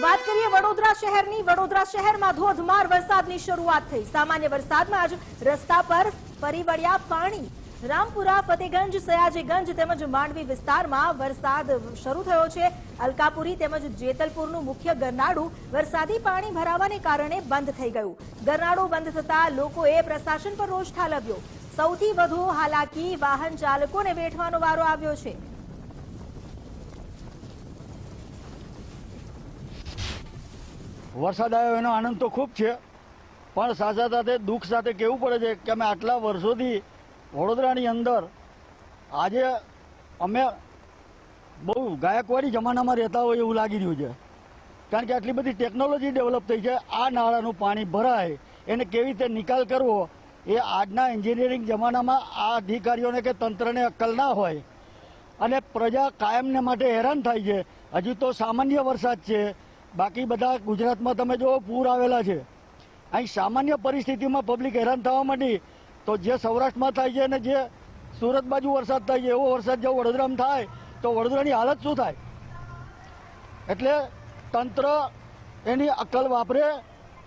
વાત કરીએ વડોદરા શહેરની. વડોદરા શહેરમાં ધોધમાર વરસાદની શરૂઆત થઈ. સામાન્ય વરસાદમાં જ રસ્તા પર ફરી વળ્યા પાણી. રામપુરા, ફતેગંજ, સયાજીગંજ તેમજ માંડવી વિસ્તારમાં વરસાદ શરૂ થયો છે. અલકાપુરી તેમજ જેતલપુરનું મુખ્ય ગરનાળું વરસાદી પાણી ભરાવાને કારણે બંધ થઈ ગયું. ગરનાળું બંધ થતા લોકોએ પ્રશાસન પર રોષ ઠાલવ્યો. સૌથી વધુ હાલાકી વાહન ચાલકોને વેઠવાનો વારો આવ્યો છે. વરસાદ આવ્યો એનો આનંદ તો ખૂબ છે. પણ સાથે સાથે દુઃખ સાથે કહેવું પડે છે કે અમે આટલા વર્ષોથી વડોદરાની અંદર આજે અમે બહુ ગાયકવાડી જમાનામાં રહેતા હોય એવું લાગી રહ્યું છે. કારણ કે આટલી બધી ટેકનોલોજી ડેવલપ થઈ છે, આ નાળાનું પાણી ભરાય, એને કેવી રીતે નિકાલ કરવો, એ આજના એન્જિનિયરિંગ જમાનામાં આ અધિકારીઓને કે તંત્રને અક્કલ ના હોય. અને પ્રજા કાયમને માટે હેરાન થાય છે. હજુ તો સામાન્ય વરસાદ છે. બાકી બધા ગુજરાતમાં તમે જો પૂર આવેલા છે. અહીં સામાન્ય પરિસ્થિતિમાં પબ્લિક હેરાન થવા માંડી તો જે સૌરાષ્ટ્રમાં થાય છે અને જે સુરત બાજુ વરસાદ થાય છે, એવો વરસાદ જો વડોદરામાં થાય, તો વડોદરાની હાલત શું થાય? એટલે તંત્ર એની અક્કલ વાપરે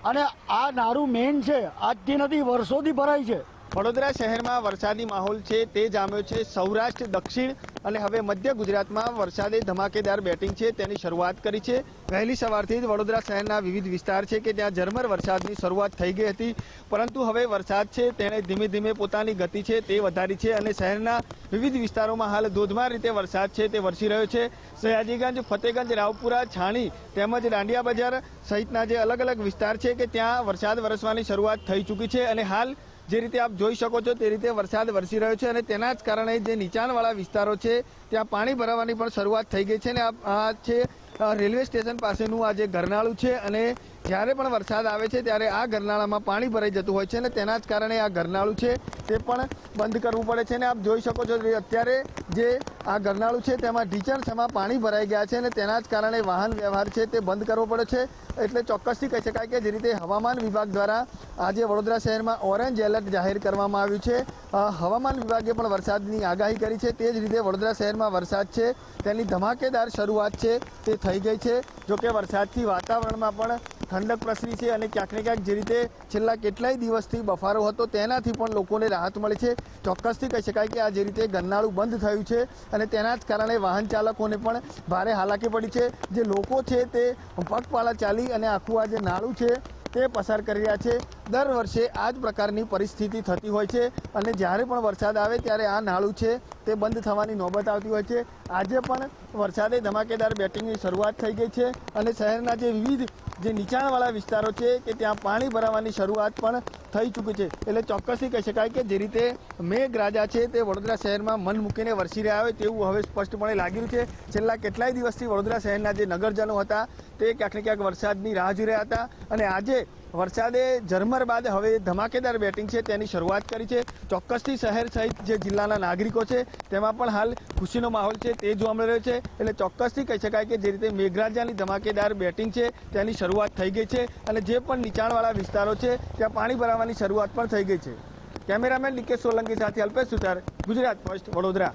અને આ નારું મેઇન છે. આજથી નથી, વર્ષોથી ભરાય છે. વડોદરા શહેરમાં વરસાદી માહોલ છે, તે જામ્યો છે. સૌરાષ્ટ્ર દક્ષિણ અને હવે મધ્ય ગુજરાતમાં વરસાદે ધમાકેદાર બેટિંગ છે, તેની શરૂઆત કરી છે. વહેલી સવારથી જ વડોદરા શહેરના વિવિધ વિસ્તાર છે કે ત્યાં ઝરમર વરસાદની શરૂઆત થઈ ગઈ હતી. પરંતુ હવે વરસાદ છે, તેણે ધીમે ધીમે પોતાની ગતિ છે, તે વધારી છે અને શહેરના વિવિધ વિસ્તારોમાં હાલ ધોધમાર રીતે વરસાદ છે, તે વરસી રહ્યો છે. સયાજીગંજ, ફતેગંજ, રાવપુરા, છાણી તેમજ દાંડિયા બજાર સહિતના જે અલગ અલગ વિસ્તાર છે કે ત્યાં વરસાદ વરસવાની શરૂઆત થઈ ચૂકી છે અને હાલ જે રીતે આપ જોઈ શકો છો, તે રીતે વરસાદ વરસી રહ્યો છે અને તેના જ કારણે જે નીચાણવાળા વિસ્તારો છે ત્યાં પાણી ભરાવાની પણ શરૂઆત થઈ ગઈ છે અને આ- છે રેલવે સ્ટેશન પાસેનું આ જે ગરનાળું છે અને જ્યારે પણ વરસાદ આવે છે ત્યારે આ ગરનાળામાં પાણી ભરાઈ જતું હોય છે અને તેના જ કારણે આ ગરનાળું છે તે પણ બંધ કરવું પડે છે અને આપ જોઈ શકો છો અત્યારે જે આ ગરનાળું છે તેમાં ઢીચણસમાં પાણી ભરાઈ ગયા છે અને તેના જ કારણે વાહન વ્યવહાર છે તે બંધ કરવો પડે છે. એટલે ચોક્કસથી કહી શકાય કે જે રીતે હવામાન વિભાગ દ્વારા આજે વડોદરા શહેરમાં ઓરેન્જ એલર્ટ જાહેર કરવામાં આવ્યું છે. હવામાન વિભાગે પણ વરસાદની આગાહી કરી છે. તે જ રીતે વડોદરા શહેરમાં વરસાદ છે. તેની ધમાકેદાર શરૂઆત છે તે થઈ ગઈ છે. જોકે વરસાદથી વાતાવરણમાં પણ ઠંડક પ્રસરી છે અને ક્યાંક ને ક્યાંક જે રીતે છેલ્લા કેટલાય દિવસથી બફારો હતો તેનાથી પણ લોકોને રાહત મળી છે. ચોક્કસથી કહી શકાય કે આ જે રીતે ગરનાળું બંધ થયું છે અને તેના જ કારણે વાહન ચાલકોને પણ ભારે હાલાકી પડી છે. જે લોકો છે તે પગપાળા ચાલી અને આખું આ જે નાળું છે તે પસાર કરી રહ્યા છે. દર વર્ષે આ જ પ્રકારની પરિસ્થિતિ થતી હોય છે અને જ્યારે પણ વરસાદ આવે ત્યારે આ નાળું છે તે બંધ થવાની નોબત આવતી હોય છે. આજે પણ વરસાદે ધમાકેદાર બેટિંગની શરૂઆત થઈ ગઈ છે અને શહેરના જે વિવિધ જે નીચાણવાળા વિસ્તારો છે કે ત્યાં પાણી ભરાવાની શરૂઆત પણ થઈ ચૂકી છે. એટલે ચોક્કસથી કહી શકાય કે જે રીતે મેઘરાજા છે તે વડોદરા શહેરમાં મન મૂકીને વરસી રહ્યા હોય તેવું હવે સ્પષ્ટપણે લાગી રહ્યું છે. છેલ્લા કેટલાય દિવસથી વડોદરા શહેરના જે નગરજનો હતા તે ક્યાંક ને ક્યાંક વરસાદની રાહ જોઈ રહ્યા હતા અને આજે વરસાદે ઝરમર બાદ હવે ધમાકેદાર બેટિંગ છે, તેની શરૂઆત કરી છે. ચોક્કસથી શહેર સહિત જે જિલ્લાના નાગરિકો છે, તેમાં પણ હાલ ખુશીનો માહોલ છે, તે જોવા મળી રહ્યો છે. એટલે ચોક્કસથી કહી શકાય કે જે રીતે મેઘરાજાની ધમાકેદાર બેટિંગ છે, તેની શરૂઆત થઈ ગઈ છે અને જે પણ નીચાણવાળા વિસ્તારો છે, ત્યાં પાણી ભરાવાની શરૂઆત પણ થઈ ગઈ છે. કેમેરામેન ડીકે સોલંકી સાથે અલ્પેશ સુતાર ગુજરાત ફર્સ્ટ વડોદરા.